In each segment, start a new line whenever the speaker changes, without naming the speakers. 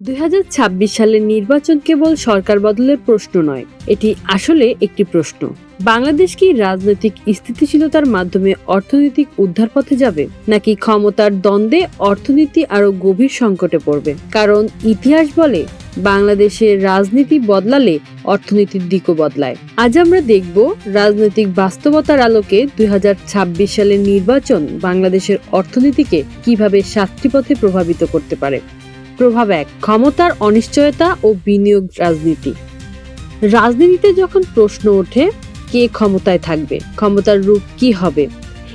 দুই হাজার ছাব্বিশ সালের নির্বাচন কেবল সরকার বদলের প্রশ্ন নয়, এটি আসলে একটি প্রশ্ন। বাংলাদেশ কি রাজনৈতিক স্থিতিশীলতার মাধ্যমে অর্থনৈতিক উদ্ধার পথে যাবে, নাকি ক্ষমতার দ্বন্দ্বে অর্থনীতি আরও গভীর সংকটে পড়বে? কারণ ইতিহাস বলে, বাংলাদেশের রাজনীতি বদলালে অর্থনীতির দিকও বদলায়। আজ আমরা দেখব রাজনৈতিক বাস্তবতার আলোকে দুই হাজার ছাব্বিশ সালের নির্বাচন বাংলাদেশের অর্থনীতিকে কীভাবে সাতটি পথে প্রভাবিত করতে পারে। প্রভাব এক, ক্ষমতার অনিশ্চয়তা ও বিনিয়োগ রাজনীতি। রাজনীতিতে যখন প্রশ্ন ওঠে, কে ক্ষমতায় থাকবে, ক্ষমতার রূপ কি হবে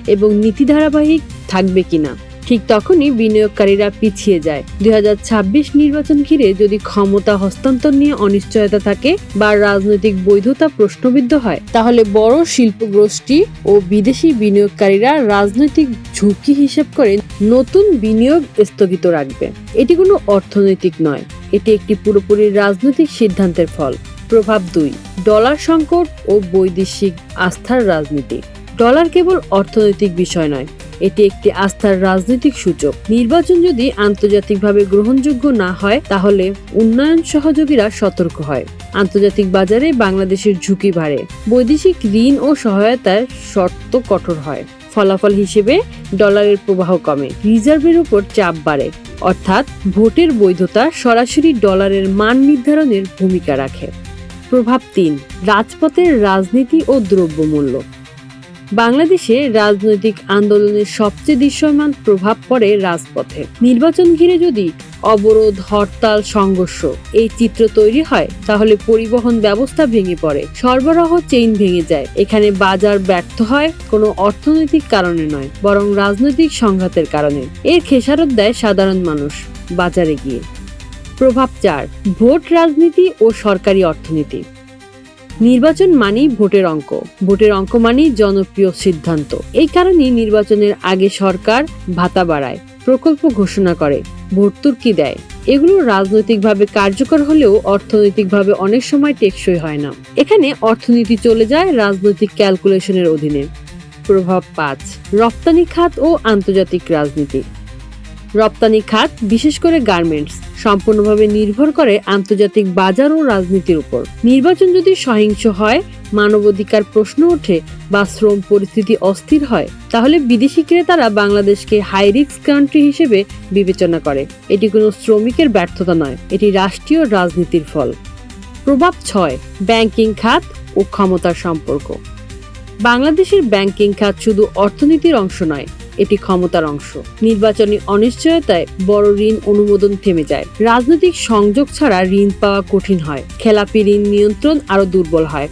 এবং নীতি ধারাবাহিক থাকবে কিনা? ঠিক তখনই বিনিয়োগকারীরা পিছিয়ে যায়। দুই হাজার ছাব্বিশ নির্বাচন ঘিরে যদি ক্ষমতা হস্তান্তর নিয়ে অনিশ্চয়তা থাকে বা রাজনৈতিক বৈধতা প্রশ্নবিদ্ধ হয়, তাহলে বড় শিল্প গোষ্ঠী ও বিদেশি বিনিয়োগকারীরা রাজনৈতিক ঝুঁকি হিসেব করে নতুন বিনিয়োগ স্থগিত রাখবে। এটি কোনো অর্থনৈতিক নয়, এটি একটি পুরোপুরি রাজনৈতিক সিদ্ধান্তের ফল। প্রভাব দুই, ডলার সংকট ও বৈদেশিক আস্থার রাজনীতি। ডলার কেবল অর্থনৈতিক বিষয় নয় এটি একটি আস্থার রাজনৈতিক সূচক। নির্বাচন যদি আন্তর্জাতিকভাবে গ্রহণযোগ্য না হয়, তাহলে উন্নয়ন সহযোগীরা সতর্ক হয়। আন্তর্জাতিক বাজারে বাংলাদেশের ঝুঁকি বাড়ে। বৈদেশিক ঋণ ও সহায়তার শর্ত কঠোর হয়। ফলাফল হিসেবে ডলারের প্রবাহ কমে। রিজার্ভের উপর চাপ বাড়ে। অর্থাৎ ভোটের বৈধতা সরাসরি ডলারের মান নির্ধারণের ভূমিকা রাখে। প্রভাব তিন। রাজপথের রাজনীতি ও দ্রব্যমূল্য। বাংলাদেশে রাজনৈতিক আন্দোলনের সবচেয়ে দৃশ্যমান প্রভাব পড়ে রাজপথে। নির্বাচন ঘিরে যদি অবরোধ, হরতাল, সংঘর্ষ এই চিত্র তৈরি হয়, তাহলে পরিবহন ব্যবস্থা ভেঙে পড়ে, সরবরাহ চেইন ভেঙে যায়। এখানে বাজার ব্যর্থ হয় কোনো অর্থনৈতিক কারণে নয়, বরং রাজনৈতিক সংঘাতের কারণে। এর খেসারত দেয় সাধারণ মানুষ। বাজারে গিয়ে প্রভাব চার, ভোট রাজনীতি ও সরকারি অর্থনীতি। নির্বাচন মানেই ভোটের অঙ্ক। ভোটের অঙ্ক মানেই জনপ্রিয় সিদ্ধান্ত। এই কারণেই নির্বাচনের আগে সরকার ভাতা বাড়ায়, প্রকল্প ঘোষণা করে ভর্তুকি দেয়। এগুলো রাজনৈতিকভাবে কার্যকর হলেও অর্থনৈতিকভাবে অনেক সময় টেকসই হয় না। এখানে অর্থনীতি চলে যায় রাজনৈতিক ক্যালকুলেশনের অধীনে। প্রভাব পাঁচ, রপ্তানি খাত ও আন্তর্জাতিক রাজনীতি। রপ্তানি খাত, বিশেষ করে গার্মেন্টস, সম্পূর্ণভাবে নির্ভর করে আন্তর্জাতিক বাজার ও রাজনীতির উপর। নির্বাচন যদি সহিংস হয়, মানবাধিকার প্রশ্ন ওঠে বা শ্রম পরিস্থিতি অস্থির হয়, তাহলে বিদেশি ক্রেতারা বাংলাদেশকে হাই রিস্ক কান্ট্রি হিসেবে বিবেচনা করে। এটি কোনো শ্রমিকের ব্যর্থতা নয়, এটি রাষ্ট্রীয় রাজনীতির ফল। প্রভাব ছয়, ব্যাংকিং খাত ও ক্ষমতার সম্পর্ক। বাংলাদেশের ব্যাংকিং খাত শুধু অর্থনীতির অংশ নয় এটি ক্ষমতার অংশ। নির্বাচনী অনিশ্চয়তায় বড় ঋণ অনুমোদন থেমে যায়। রাজনৈতিক সংযোগ ছাড়া ঋণ পাওয়া কঠিন হয়। খেলাপি ঋণ নিয়ন্ত্রণ আরও দুর্বল হয়।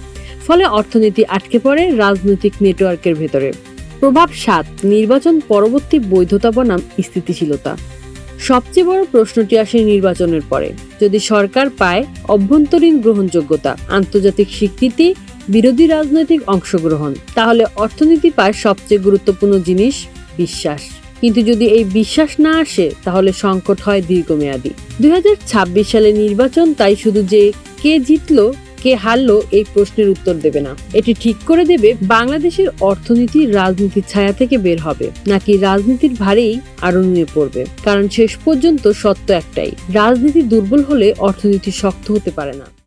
ফলে অর্থনীতি আটকে পড়ে রাজনৈতিক নেটওয়ার্কের ভেতরে। প্রভাব সাত, নির্বাচন পরবর্তী বৈধতা বনাম স্থিতিশীলতা। সবচেয়ে বড় প্রশ্নটি আসে নির্বাচনের পরে। যদি সরকার পায় অভ্যন্তরীণ গ্রহণযোগ্যতা, আন্তর্জাতিক স্বীকৃতি, বিরোধী রাজনৈতিক অংশগ্রহণ, তাহলে অর্থনীতি পায় সবচেয়ে গুরুত্বপূর্ণ জিনিস বিশ্বাস। কিন্তু যদি এই বিশ্বাস না আসে, তাহলে সংকট হয় দীর্ঘমেয়াদী। দুই সালে নির্বাচন তাই শুধু যে কে জিতলো, কে হারলো, এই প্রশ্নের উত্তর দেবে না। এটি ঠিক করে দেবে বাংলাদেশের অর্থনীতি রাজনীতির ছায়া থেকে বের হবে, নাকি রাজনীতির ভারেই আরও নুয়ে পড়বে। কারণ শেষ পর্যন্ত সত্য একটাই, রাজনীতি দুর্বল হলে অর্থনীতি শক্ত হতে পারে না।